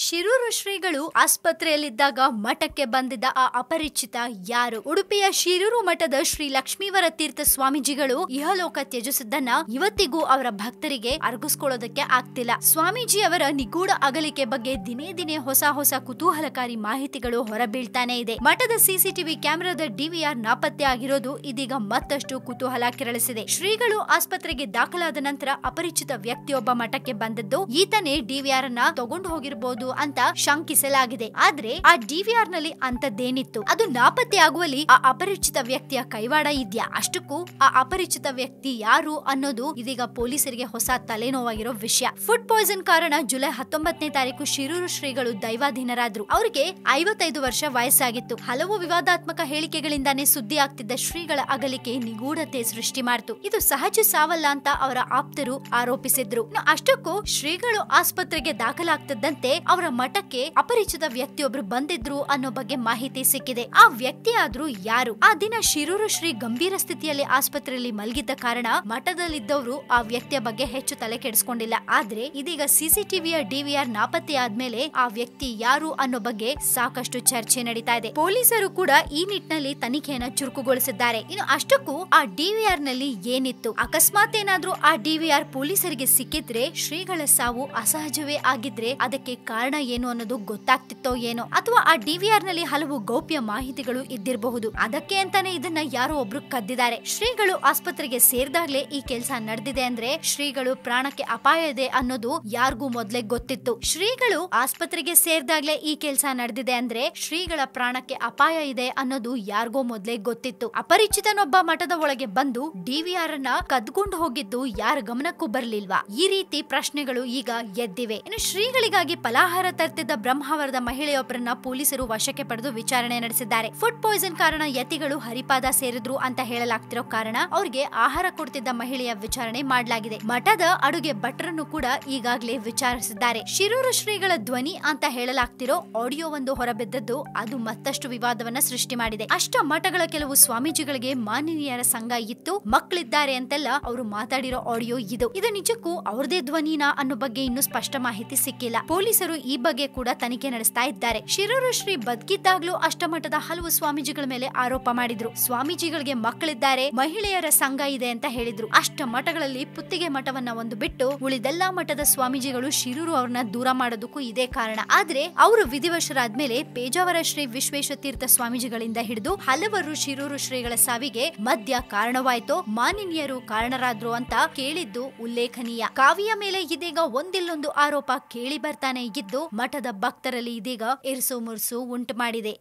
ಶಿರೂರು ಶ್ರೀಗಳು ಆಸ್ಪತ್ರೆಯಲ್ಲಿದ್ದಾಗ ಮಠಕ್ಕೆ ಬಂದಿದ್ದ ಆ ಅಪರಿಚಿತ ಯಾರು? ಉಡುಪಿಯ ಶಿರೂರು ಮಠದ ಶ್ರೀ ಲಕ್ಷ್ಮೀವರ ತೀರ್ಥ ಸ್ವಾಮೀಜಿಗಳು ಇಹಲೋಕ ತ್ಯಜಿಸಿದ್ದನ್ನ ಇವತ್ತಿಗೂ ಅವರ ಭಕ್ತರಿಗೆ ಅರ್ಗಿಸ್ಕೊಳ್ಳೋದಕ್ಕೆ ಆಗ್ತಿಲ್ಲ. ಸ್ವಾಮೀಜಿ ಅವರ ನಿಗೂಢ ಅಗಲಿಕೆ ಬಗ್ಗೆ ದಿನೇ ದಿನೇ ಹೊಸ ಹೊಸ ಕುತೂಹಲಕಾರಿ ಮಾಹಿತಿಗಳು ಹೊರಬೀಳ್ತಾನೆ ಇದೆ. ಮಠದ ಸಿಸಿಟಿವಿ ಕ್ಯಾಮೆರಾದ ಡಿವಿಆರ್ ನಾಪತ್ತೆ ಆಗಿರೋದು ಇದೀಗ ಮತ್ತಷ್ಟು ಕುತೂಹಲ ಕೆರಳಿಸಿದೆ. ಶ್ರೀಗಳು ಆಸ್ಪತ್ರೆಗೆ ದಾಖಲಾದ ನಂತರ ಅಪರಿಚಿತ ವ್ಯಕ್ತಿಯೊಬ್ಬ ಮಠಕ್ಕೆ ಬಂದದ್ದು ಈತನೇ ಡಿವಿಆರ್ ಅನ್ನ ತಗೊಂಡು ಹೋಗಿರಬಹುದು ಅಂತ ಶಂಕಿಸಲಾಗಿದೆ. ಆದ್ರೆ ಆ ಡಿವಿಆರ್ನಲ್ಲಿ ಅಂತದ್ದೇನಿತ್ತು ಅದು ನಾಪತ್ತೆ ಆಗುವಲ್ಲಿ ಆ ಅಪರಿಚಿತ ವ್ಯಕ್ತಿಯ ಕೈವಾಡ ಇದ್ಯಾ? ಅಷ್ಟಕ್ಕೂ ಆ ಅಪರಿಚಿತ ವ್ಯಕ್ತಿ ಯಾರು ಅನ್ನೋದು ಇದೀಗ ಪೊಲೀಸರಿಗೆ ಹೊಸ ತಲೆನೋವಾಗಿರೋ ವಿಷಯ. ಫುಡ್ ಪಾಯ್ಸನ್ ಕಾರಣ ಜುಲೈ ಹತ್ತೊಂಬತ್ತನೇ ತಾರೀಕು ಶಿರೂರು ಶ್ರೀಗಳು ದೈವಾಧೀನರಾದ್ರು. ಅವರಿಗೆ ಐವತ್ತೈದು ವರ್ಷ ವಯಸ್ಸಾಗಿತ್ತು. ಹಲವು ವಿವಾದಾತ್ಮಕ ಹೇಳಿಕೆಗಳಿಂದಾನೇ ಸುದ್ದಿ ಆಗ್ತಿದ್ದ ಶ್ರೀಗಳ ಅಗಲಿಕೆ ನಿಗೂಢತೆ ಸೃಷ್ಟಿ ಮಾಡಿತು. ಇದು ಸಹಜ ಸಾವಲ್ಲ ಅಂತ ಅವರ ಆಪ್ತರು ಆರೋಪಿಸಿದ್ರು. ಅಷ್ಟಕ್ಕೂ ಶ್ರೀಗಳು ಆಸ್ಪತ್ರೆಗೆ ದಾಖಲಾಗ್ತಿದ್ದಂತೆ ಅವರ ಮಠಕ್ಕೆ ಅಪರಿಚಿತ ವ್ಯಕ್ತಿಯೊಬ್ರು ಬಂದಿದ್ರು ಅನ್ನೋ ಬಗ್ಗೆ ಮಾಹಿತಿ ಸಿಕ್ಕಿದೆ. ಆ ವ್ಯಕ್ತಿ ಆದ್ರೂ ಯಾರು? ಆ ದಿನ ಶಿರೂರು ಶ್ರೀ ಗಂಭೀರ ಸ್ಥಿತಿಯಲ್ಲಿ ಆಸ್ಪತ್ರೆಯಲ್ಲಿ ಮಲಗಿದ್ದ ಕಾರಣ ಮಠದಲ್ಲಿದ್ದವರು ಆ ವ್ಯಕ್ತಿಯ ಬಗ್ಗೆ ಹೆಚ್ಚು ತಲೆ ಕೆಡಿಸ್ಕೊಂಡಿಲ್ಲ. ಆದ್ರೆ ಇದೀಗ ಸಿಸಿಟಿವಿಯ ಡಿವಿಆರ್ ನಾಪತ್ತೆ ಆದ್ಮೇಲೆ ಆ ವ್ಯಕ್ತಿ ಯಾರು ಅನ್ನೋ ಬಗ್ಗೆ ಸಾಕಷ್ಟು ಚರ್ಚೆ ನಡೀತಾ ಇದೆ. ಪೊಲೀಸರು ಕೂಡ ಈ ನಿಟ್ಟಿನಲ್ಲಿ ತನಿಖೆಯನ್ನ ಚುರುಕುಗೊಳಿಸಿದ್ದಾರೆ. ಇನ್ನು ಅಷ್ಟಕ್ಕೂ ಆ ಡಿವಿಆರ್ನಲ್ಲಿ ಏನಿತ್ತು? ಅಕಸ್ಮಾತ್ ಏನಾದ್ರೂ ಆ ಡಿವಿಆರ್ ಪೊಲೀಸರಿಗೆ ಸಿಕ್ಕಿದ್ರೆ ಶ್ರೀಗಳ ಸಾವು ಅಸಹಜವೇ ಆಗಿದ್ರೆ ಅದಕ್ಕೆ ಕಾರಣ ಏನು ಅನ್ನೋದು ಗೊತ್ತಾಗ್ತಿತ್ತೋ ಏನೋ ಅಥವಾ ಆ ಡಿವಿಆರ್ನಲ್ಲಿ ಹಲವು ಗೌಪ್ಯ ಮಾಹಿತಿಗಳು ಇದ್ದಿರಬಹುದು. ಅದಕ್ಕೆ ಅಂತಾನೆ ಇದನ್ನ ಯಾರೋ ಒಬ್ರು ಕದ್ದಿದ್ದಾರೆ. ಶ್ರೀಗಳು ಆಸ್ಪತ್ರೆಗೆ ಸೇರಿದಾಗ್ಲೇ ಈ ಕೆಲಸ ನಡೆದಿದೆ ಅಂದ್ರೆ ಶ್ರೀಗಳು ಪ್ರಾಣಕ್ಕೆ ಅಪಾಯ ಇದೆ ಅನ್ನೋದು ಯಾರಿಗೂ ಮೊದಲೇ ಗೊತ್ತಿತ್ತು. ಶ್ರೀಗಳು ಆಸ್ಪತ್ರೆಗೆ ಸೇರಿದಾಗಲೇ ಈ ಕೆಲಸ ನಡೆದಿದೆ ಅಂದ್ರೆ ಶ್ರೀಗಳ ಪ್ರಾಣಕ್ಕೆ ಅಪಾಯ ಇದೆ ಅನ್ನೋದು ಯಾರಿಗೋ ಮೊದಲೇ ಗೊತ್ತಿತ್ತು. ಅಪರಿಚಿತನೊಬ್ಬ ಮಠದ ಒಳಗೆ ಬಂದು ಡಿವಿಆರ್ ಅನ್ನ ಕದ್ಕೊಂಡು ಹೋಗಿದ್ದು ಯಾರ ಗಮನಕ್ಕೂ ಬರ್ಲಿಲ್ವಾ? ಈ ರೀತಿ ಪ್ರಶ್ನೆಗಳು ಈಗ ಎದ್ದಿವೆ. ಇನ್ನು ಶ್ರೀಗಳಿಗಾಗಿ ಫಲಾಹಾರ ತರ್ತಿದ್ದ ಬ್ರಹ್ಮಾವರದ ಮಹಿಳೆಯೊಬ್ಬರನ್ನ ಪೊಲೀಸರು ವಶಕ್ಕೆ ಪಡೆದು ವಿಚಾರಣೆ ನಡೆಸಿದ್ದಾರೆ. ಫುಡ್ ಪಾಯ್ಸನ್ ಕಾರಣ ಯತಿಗಳು ಹರಿಪಾದ ಸೇರಿದ್ರು ಅಂತ ಹೇಳಲಾಗ್ತಿರೋ ಕಾರಣ ಅವ್ರಿಗೆ ಆಹಾರ ಕೊಡ್ತಿದ್ದ ಮಹಿಳೆಯ ವಿಚಾರಣೆ ಮಾಡಲಾಗಿದೆ. ಮಠದ ಅಡುಗೆ ಭಟ್ರನ್ನು ಕೂಡ ಈಗಾಗಲೇ ವಿಚಾರಿಸಿದ್ದಾರೆ. ಶಿರೂರು ಶ್ರೀಗಳ ಧ್ವನಿ ಅಂತ ಹೇಳಲಾಗ್ತಿರೋ ಆಡಿಯೋ ಒಂದು ಹೊರಬಿದ್ದದ್ದು ಅದು ಮತ್ತಷ್ಟು ವಿವಾದವನ್ನ ಸೃಷ್ಟಿ ಮಾಡಿದೆ. ಅಷ್ಟ ಮಠಗಳ ಕೆಲವು ಸ್ವಾಮೀಜಿಗಳಿಗೆ ಮಾನವೀಯರ ಸಂಘ ಇತ್ತು. ಮಕ್ಕಳಿದ್ದಾರೆ ಅಂತೆಲ್ಲ ಅವರು ಮಾತಾಡಿರೋ ಆಡಿಯೋ ಇದು. ಇದು ನಿಜಕ್ಕೂ ಅವ್ರದೇ ಧ್ವನಿನಾ ಅನ್ನೋ ಬಗ್ಗೆ ಇನ್ನೂ ಸ್ಪಷ್ಟ ಮಾಹಿತಿ ಸಿಕ್ಕಿಲ್ಲ. ಪೊಲೀಸರು ಈ ಬಗ್ಗೆ ಕೂಡ ತನಿಖೆ ನಡೆಸ್ತಾ ಇದ್ದಾರೆ. ಶಿರೂರು ಶ್ರೀ ಬದುಕಿದ್ದಾಗ್ಲೂ ಅಷ್ಟಮಠದ ಹಲವು ಸ್ವಾಮೀಜಿಗಳ ಮೇಲೆ ಆರೋಪ ಮಾಡಿದ್ರು. ಸ್ವಾಮೀಜಿಗಳಿಗೆ ಮಕ್ಕಳಿದ್ದಾರೆ, ಮಹಿಳೆಯರ ಸಂಘ ಇದೆ ಅಂತ ಹೇಳಿದ್ರು. ಅಷ್ಟ ಮಠಗಳಲ್ಲಿ ಪುತ್ತಿಗೆ ಮಠವನ್ನ ಒಂದು ಬಿಟ್ಟು ಉಳಿದೆಲ್ಲಾ ಮಠದ ಸ್ವಾಮೀಜಿಗಳು ಶಿರೂರು ಅವ್ರನ್ನ ದೂರ ಮಾಡೋದಕ್ಕೂ ಇದೇ ಕಾರಣ. ಆದ್ರೆ ಅವರು ವಿಧಿವಶರಾದ್ಮೇಲೆ ಪೇಜಾವರ ಶ್ರೀ ವಿಶ್ವೇಶ ತೀರ್ಥ ಸ್ವಾಮೀಜಿಗಳಿಂದ ಹಿಡಿದು ಹಲವರು ಶಿರೂರು ಶ್ರೀಗಳ ಸಾವಿಗೆ ಮದ್ಯ ಕಾರಣವಾಯ್ತು, ಮಾನಿನ್ಯರು ಕಾರಣರಾದ್ರು ಅಂತ ಕೇಳಿದ್ದು ಉಲ್ಲೇಖನೀಯ. ಕಾವಿಯ ಮೇಲೆ ಇದೀಗ ಒಂದಿಲ್ಲೊಂದು ಆರೋಪ ಕೇಳಿ ಬರ್ತಾನೆ ಇದ್ದು ಮಠದ ಭಕ್ತರಲ್ಲಿ ಇದೀಗ ಇರಿಸು ಮುರುಸು ಉಂಟು ಮಾಡಿದೆ.